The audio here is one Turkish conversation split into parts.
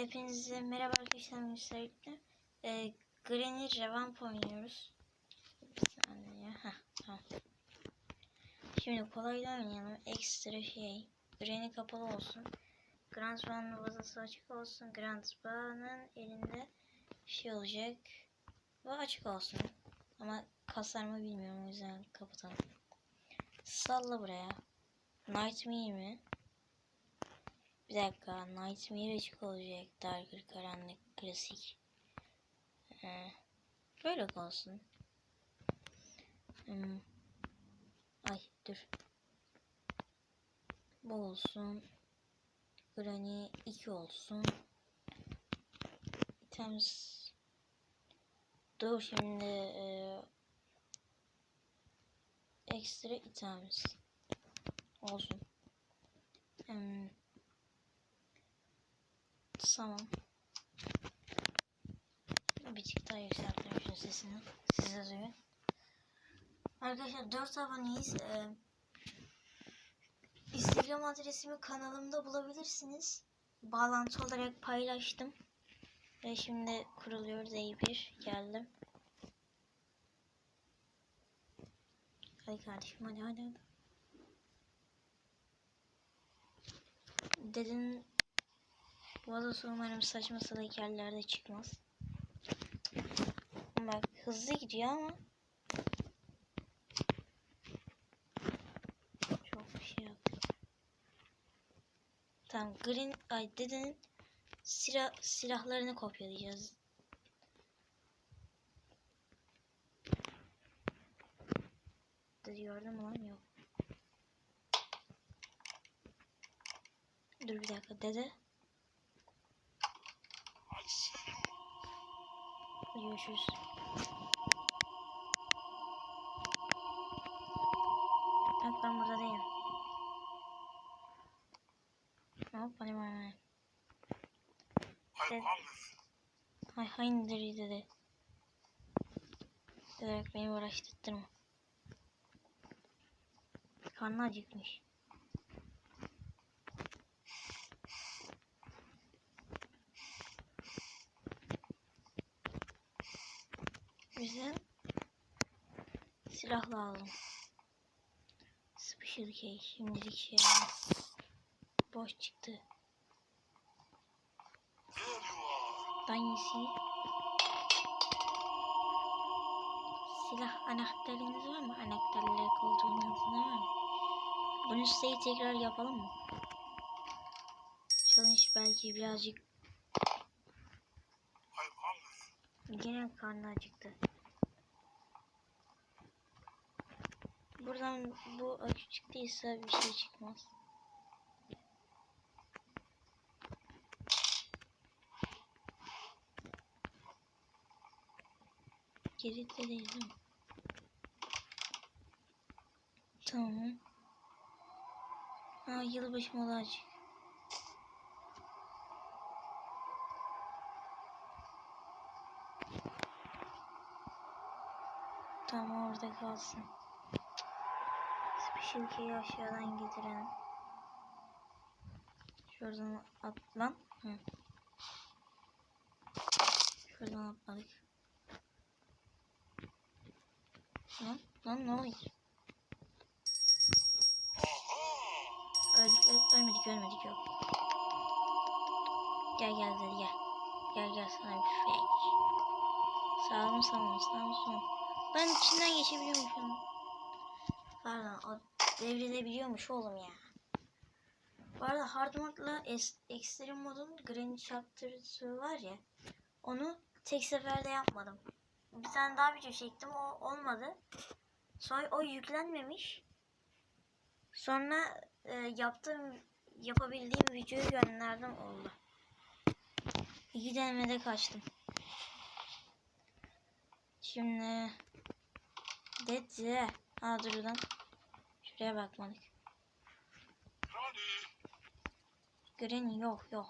Hepinize merhaba arkadaşlar müsaitler. Ee, Granny Revamp oynuyoruz. Bir saniye. Heh, tamam. Şimdi kolayla oynayalım. Ekstra şey. Granny kapalı olsun. Grandpa'nın vazası açık olsun. Grandpa'nın elinde şey olacak. Bu açık olsun. Ama kasar mı bilmiyorum o yüzden kapatalım. Salla buraya. Nightmare mi? Bir dakika. Nightmare açık olacak. Darker karanlık klasik. Ee, böyle olsun. Hmm. Ay dur. Bu olsun. Granny 2 olsun. Items. Dur şimdi. E, ekstra items. Olsun. Hmm. Tamam. Bir tık daha yükselttim şu sesini. Size duyun. Arkadaşlar 4 aboneyiz. Ee, Instagram adresimi kanalımda bulabilirsiniz. Bağlantı olarak paylaştım. Ve şimdi kuruluyor Z1. Geldim. Hadi kardeşim hadi hadi. hadi. Dedin bu adası umarım saçma salak yerlerde çıkmaz. Bak hızlı gidiyor ama çok bir şey yok. Tamam Green ay dedenin silah silahlarını kopyalayacağız. Mü lan yok. Dur bir dakika dede. Görüşürüz. Bak ben burada değilim. Hop hadi bay bay. De- Hay hayır dedi. Dedik beni uğraştırtma. Karnı acıkmış. Bize silah lazım. Special key şimdilik şey. Boş çıktı. Dynasty. Silah anahtarınız var mı? Anahtarları koltuğun altında var mı? Bunu size tekrar yapalım mı? Challenge belki birazcık Yine karnı acıktı. Buradan bu akü çıktıysa bir şey çıkmaz. Değil mi? Tamam. Ha yılbaşı mola açık. Tamam orada kalsın. Key'i aşağıdan getirelim. Şuradan at lan. Hı. Şuradan atladık. Lan, lan ne oluyor? Öldük, öl- ölmedik, ölmedik yok. Gel gel dedi gel. Gel gel sana bir fake. Olun sağ olun sağ olun sağ olun. Ben içinden geçebiliyormuşum. Pardon o devrilebiliyormuş oğlum ya. Bu arada hard modla extreme modun Granny Chapter'ı var ya. Onu tek seferde yapmadım. Bir tane daha video çektim o olmadı. Sonra o yüklenmemiş. Sonra e, yaptığım yapabildiğim videoyu gönderdim oldu. İki denemede kaçtım. Şimdi dedi. Ha dur lan. Buraya bakmadık. Green yok yok.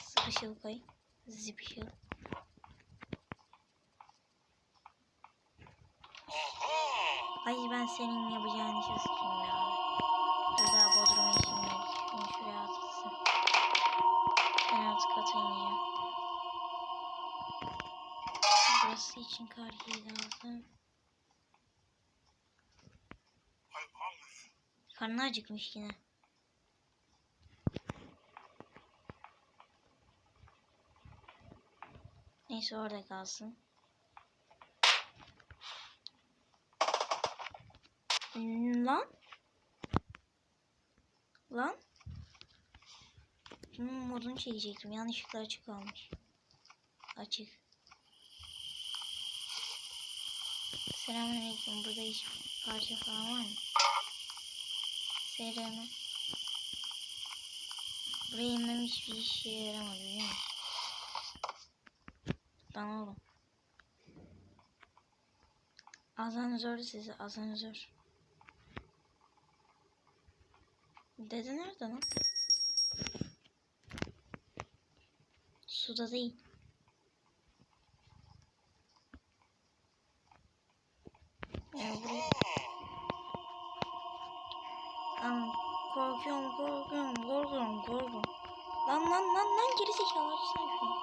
Sıkışılkayı. Zipşıl. Ay ben senin yapacağın işe sıkayım ya. Dur daha bodruma işim yok. Şuraya atılsın. Ben artık atayım ya için karhiye lazım. Karnı acıkmış yine. Neyse orada kalsın. Lan. Lan. Bunun modunu çekecektim. Yanlışlıkla açık kalmış. Açık. Selamünaleyküm. Burada hiç parça falan var mı? Seyreme. Buraya inmem hiçbir işe yaramadı değil mi? Lan oğlum. Asansör sizi asansör. Dede nerede lan? Suda değil. Ya buraya... Aa, korkuyorum, korkuyorum, korkuyorum, korkuyorum. Lan lan lan lan geri zekalı açsana şunu.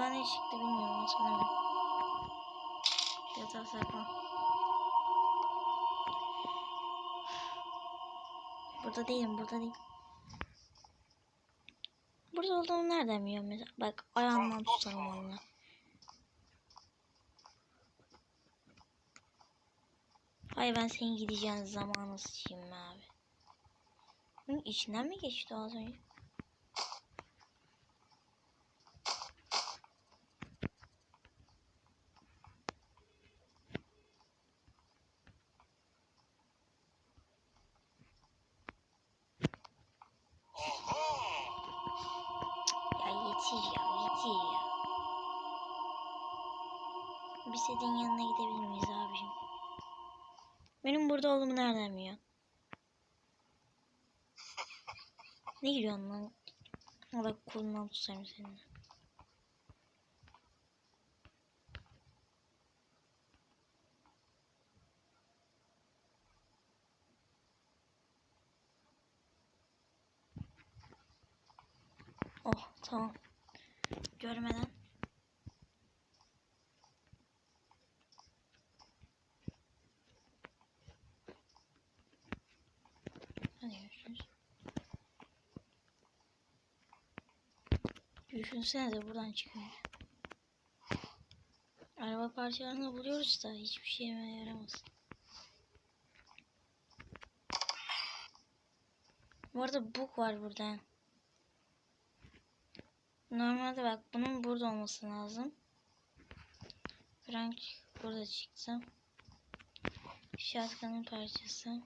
Ne çıktı bilmiyorum aslında ben. Yatağa saklan. Burada değilim, burada değil. Burada olduğumu nereden biliyorum mesela? Bak ayağımdan tutarım onunla. Hayır ben senin gideceğin zamanı sıçayım abi. Bunun içinden mi geçti az önce? Kolundan tutarım seni. Oh tamam. Görmeden. Hadi görüşürüz. Düşünsene de buradan çıkıyor. Araba parçalarını buluyoruz da hiçbir şeyime yaramaz. Bu arada bug var burada. Normalde bak bunun burada olması lazım. Frank burada çıktı. Shotgun'ın parçası.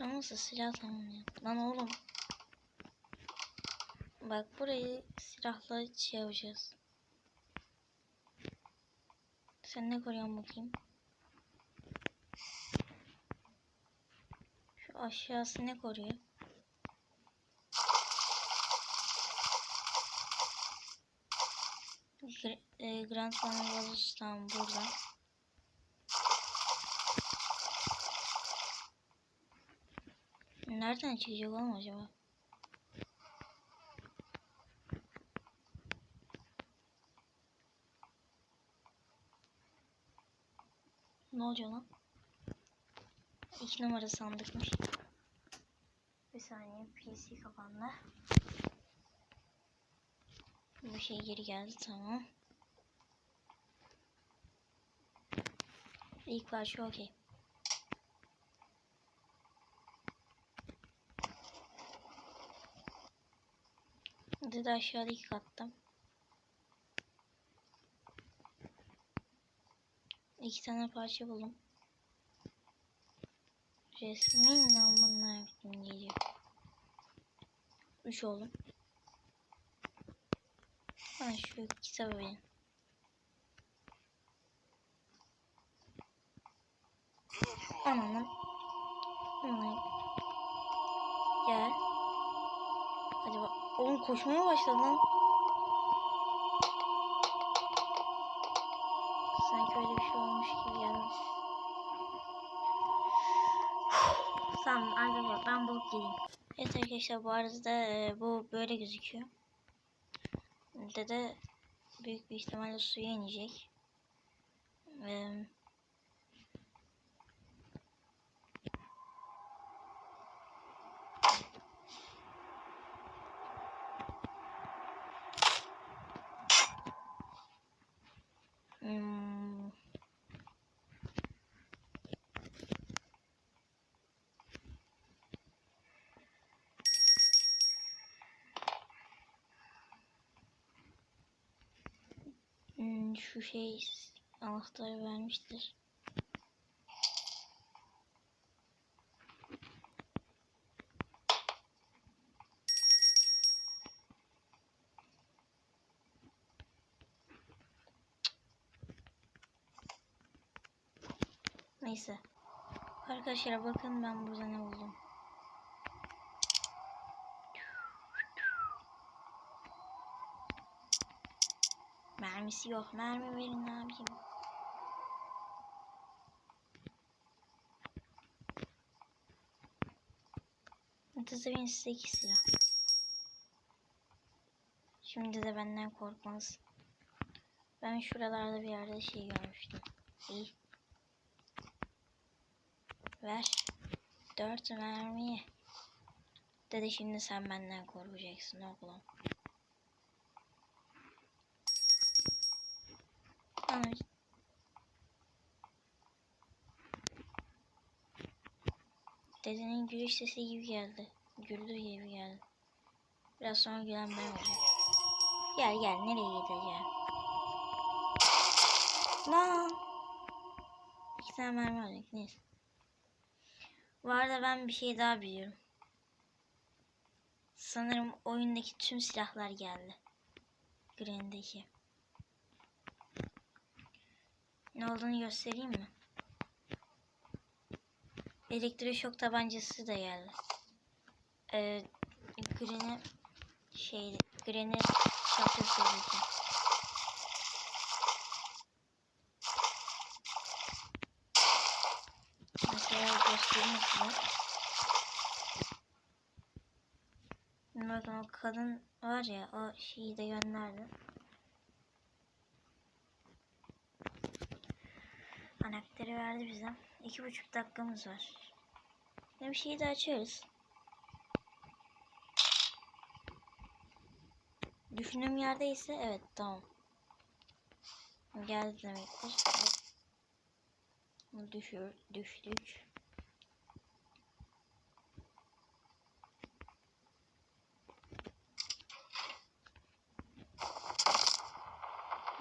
Şu an nasıl silah tamamlayalım. Lan oğlum. Bak burayı silahla şey yapacağız. Sen ne koruyorsun bakayım? Şu aşağısı ne koruyor? Gr e, Grand Theft tam burada. Nereden çıkacak oğlum acaba? Ne oluyor lan? İki numara sandıkmış. Bir saniye PC kapandı. Bu şey geri geldi tamam. İlk parça okey. Hadi de aşağıdaki katta. İki tane parça buldum. Resmin namına yaptım geliyor. Üç oğlum. Ben şu kitabı verin. Ananın. Ananın. Oğlum koşmaya başladı lan. Sanki öyle bir şey olmuş gibi geldi. Tamam arkadaşlar ben bulup geleyim. Evet arkadaşlar bu arada e, bu böyle gözüküyor. Dede büyük bir ihtimalle suya inecek. Eee Hmm. Hmm, şu şey anahtarı vermiştir. Neyse. Arkadaşlar bakın ben burada ne buldum. Mermisi yok. Mermi verin ne yapayım. Atısı 8 silah. Şimdi de benden korkmanız. Ben şuralarda bir yerde şey görmüştüm. İyi. Ver. Dört mermi. Dedi şimdi sen benden korkacaksın oğlum. Dedenin gülüş sesi gibi geldi. Güldüğü gibi geldi. Biraz sonra gülen ben olacağım. Gel gel nereye gideceğim? Lan. İki tane mermi aldık neyse. Bu arada ben bir şey daha biliyorum. Sanırım oyundaki tüm silahlar geldi. Green'deki. Ne olduğunu göstereyim mi? Elektroşok tabancası da geldi. Ee, Green'e şey Green'e şapkası için. Mesela göstereyim size. Bakın o kadın var ya o şeyi de gönderdi. Anahtarı verdi bize. İki buçuk dakikamız var. Ne bir şeyi de açarız. Düşündüğüm yerdeyse evet tamam. Geldi demektir. Düşür, düştük.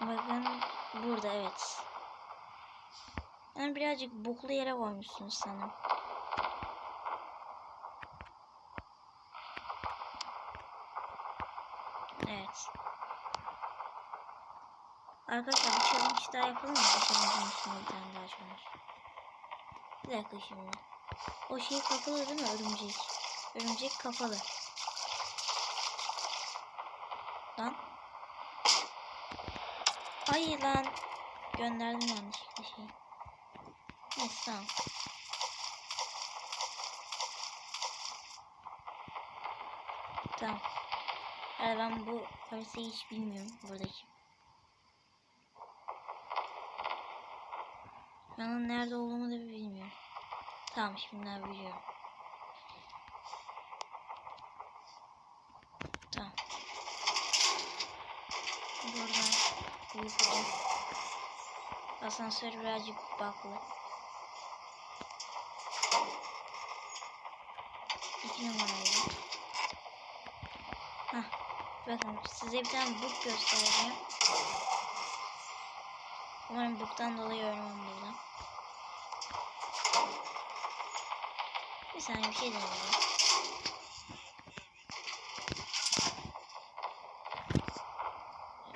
Bakın burada evet. Yani birazcık boklu yere koymuşsunuz sanırım. Evet. Arkadaşlar bir challenge daha yapalım mı? Bu challenge'ın üstüne bir tane daha challenge. Bir dakika şimdi. O şey kapalı değil mi? Örümcek. Örümcek kapalı. Lan. Ay lan. Gönderdim yanlışlıkla şeyi. Neyse tamam. Yani ben bu haritayı hiç bilmiyorum buradaki. Ben nerede olduğumu da bilmiyorum. Tamam şimdi ben biliyorum. Tamam. Buradan yukarı. Asansör birazcık baklı. İki numaraydı. Hah. Bakın size bir tane book göstereceğim. Umarım book'tan dolayı ölmem burada. Bir saniye bir şey deneyeceğim.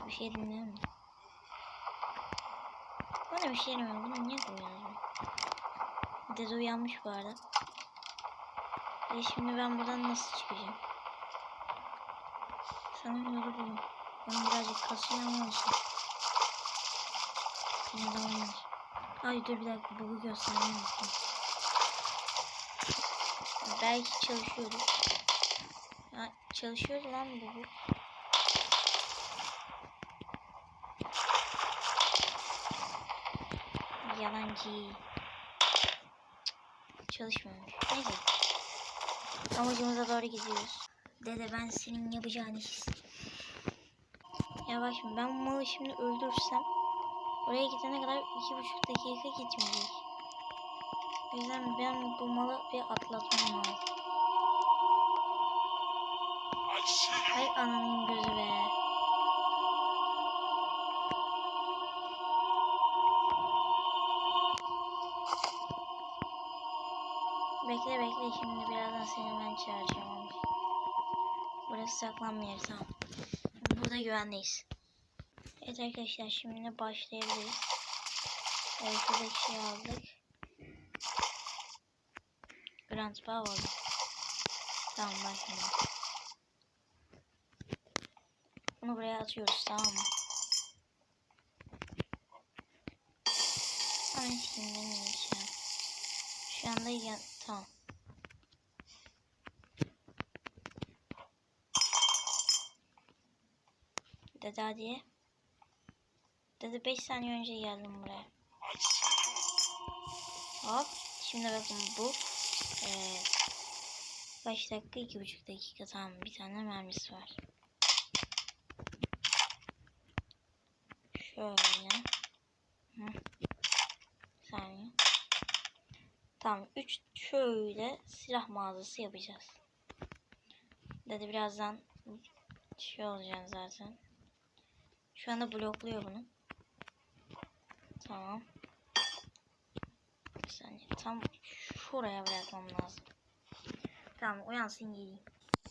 Bir şey dinliyor mu? Bana bir şey demiyor. Bunu niye koyuyoruz? Dede uyanmış bu arada. E şimdi ben buradan nasıl çıkacağım? Sanırım yolu buldum. Ben birazcık kasıyor ama olsun. Yine de olmaz. Ay dur bir dakika bug'u göstermeye unuttum. Belki çalışıyordur. Ya çalışıyor lan bu. bu. Yalancı. Cık, Çalışmıyormuş. Neyse. Amacımıza doğru gidiyoruz. Dede ben senin yapacağını his. Ya bak şimdi ben bu malı şimdi öldürsem oraya gidene kadar iki buçuk dakika gitmeyecek. O yüzden ben bu malı bir atlatmam lazım. Hay ananın gözü be. Bekle bekle şimdi birazdan seni ben çağıracağım. amca. Burası saklanma yeri tamam. Burada güvendeyiz. Evet arkadaşlar şimdi başlayabiliriz. Evet şuradaki şey aldık. Grand Power aldık. Tamam şimdi. Bunu buraya atıyoruz tamam mı? Ama şimdi ne? Şu anda ya tamam. Dede hadi. Dede 5 saniye önce geldim buraya. Hop. Şimdi bakın bu. Ee, kaç dakika? 2,5 dakika. Tamam bir tane mermisi var. Şöyle. Hı. Bir saniye. Tamam 3 şöyle silah mağazası yapacağız. Dedi birazdan şey olacak zaten. Şu anda blokluyor bunu. Tamam. Saniye. Tam şuraya bırakmam lazım. Tamam uyansın geleyim.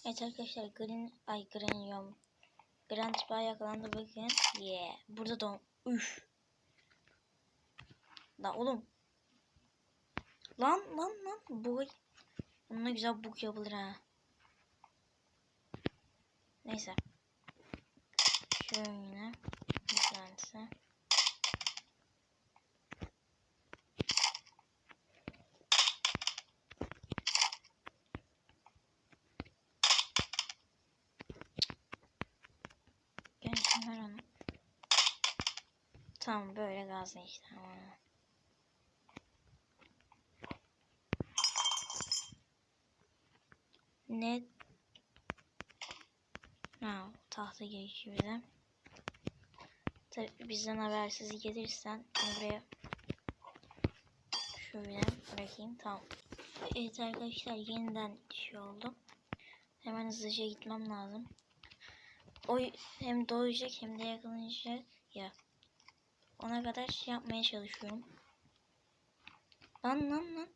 Evet arkadaşlar Green ay Green diyorum. Grand Spy yakalandı bakın. Yeah. Burada da üf. La oğlum. Lan lan lan. Bu Bununla güzel bug yapılır ha. Neyse. Şöyle. Onu. Tamam böyle gazla işte. Tamam. Ne? Ha, tahta gerekiyor bize. Tabii bizden habersiz gelirsen buraya şöyle bırakayım. Tamam. Evet arkadaşlar yeniden şey oldu. Hemen hızlıca gitmem lazım. O hem doğacak hem de yakalanacak ya. Ona kadar şey yapmaya çalışıyorum. Lan lan lan.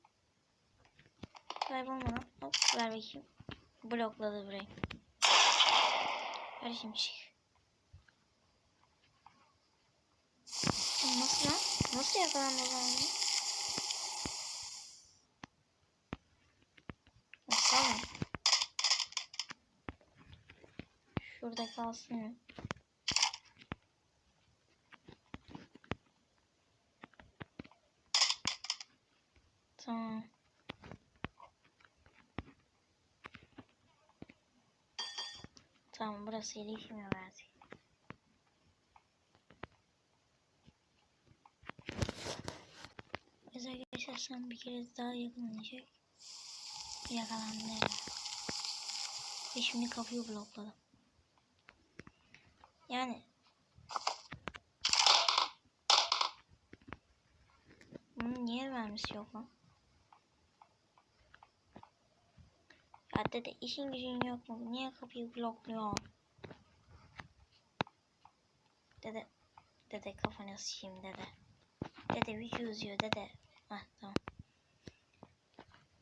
Kaybolma lan. Hop ver bakayım. Blokladı burayı. Şimdi çık. Nasıl lan? Nasıl yakalandı lan? Nasıl? Şurada kalsın ya. Tamam. İyileşmiyor artık. Biz arkadaşlar sen bir kere daha yakalanacak. Yakalandı. Ve şimdi kapıyı blokladı. Yani bunun niye vermesi yok lan? Ya dede işin gücün yok mu? Niye kapıyı blokluyor? Dede dede kafanı sıçayım dede. Dede video uzuyor dede. Hah tamam.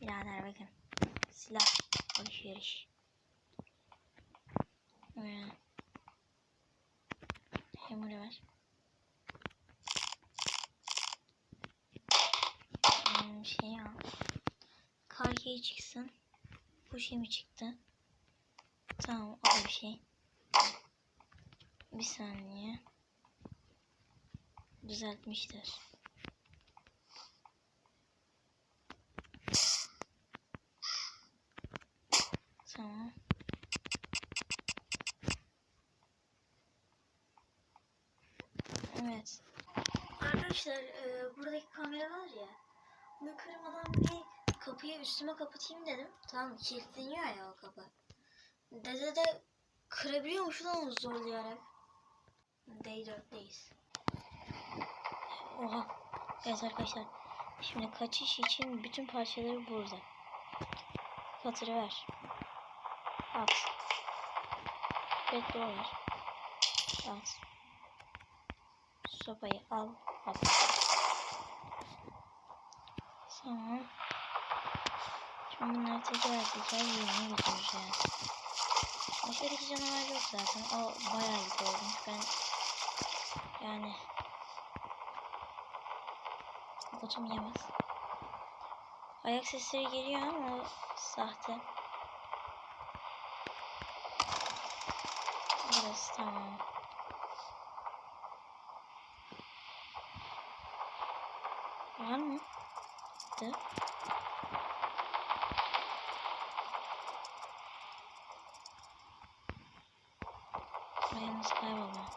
Birader bakın. Silah alışveriş. Ee, Hammer'ı ver. Hmm, şey al. Karkiye çıksın. Şey mi çıktı? Tamam o bir şey. Bir saniye. Düzeltmişler. Tamam. Evet. Arkadaşlar e, buradaki kamera var ya. Bunu kırmadan bir kapıyı üstüme kapatayım dedim. Tamam kilitleniyor ya o kapı. Dede de kırabiliyormuş lan zorlayarak. Day 4'teyiz. Oha. Evet arkadaşlar. Şimdi kaçış için bütün parçaları burada. Katırı ver. At. Petro ver. At. Sopayı al. At. Tamam. Şimdi bunları tekrar tekrar yerine götüreceğiz. Aşağıdaki canavar yok zaten. O bayağı iyi olmuş. Ben yani botum yemez. Ayak sesleri geliyor ama sahte. Burası tamam. Var mı? De. Ayağınız kaybolma.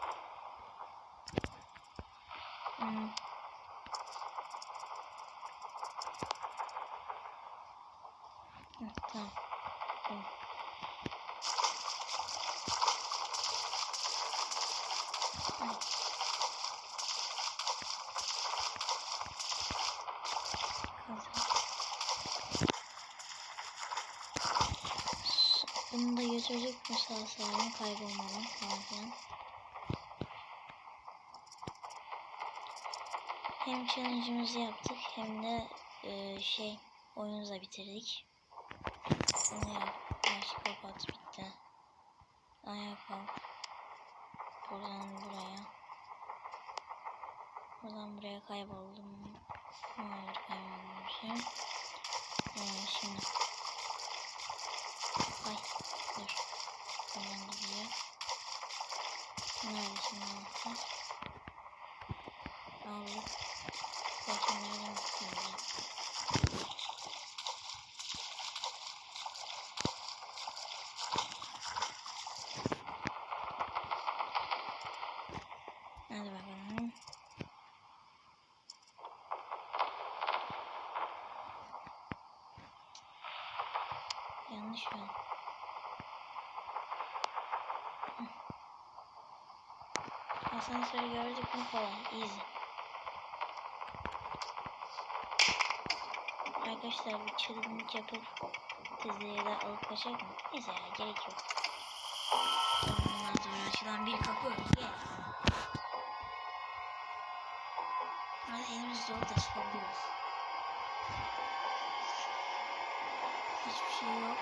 Hmm. Hı, Tamam. Tamam. Ay. Kazan. Mü sağ salim kaybolmadan falan. Hem challenge'ımızı yaptık hem de e, şey oyunu da bitirdik. Bunu yap. Bitti. Ayağa kalk. Buradan buraya. Buradan buraya kayboldum. Hayır kaybolmuşum. Ee, şimdi. Ay dur. Buradan gidiyor. Nerede şimdi anahtar? Aldık. Bakın nereden gidiyor. Hadi bakalım. Yanlış yol. Hı. Asansörü gördük mü kolay. Easy. Arkadaşlar bir çılgınlık yapıp diziyi de alıp kaçacak mı? Neyse ya gerek yok. Ondan sonra açılan bir kapı. Yes. Hadi elimiz dolu da. Hiçbir şey yok.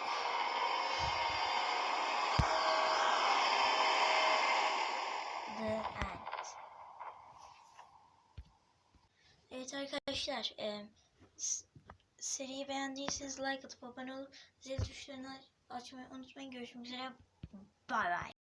Arkadaşlar, e, seriyi beğendiyseniz like atıp abone olup zil tuşlarını açmayı unutmayın. Görüşmek üzere. Bay bay.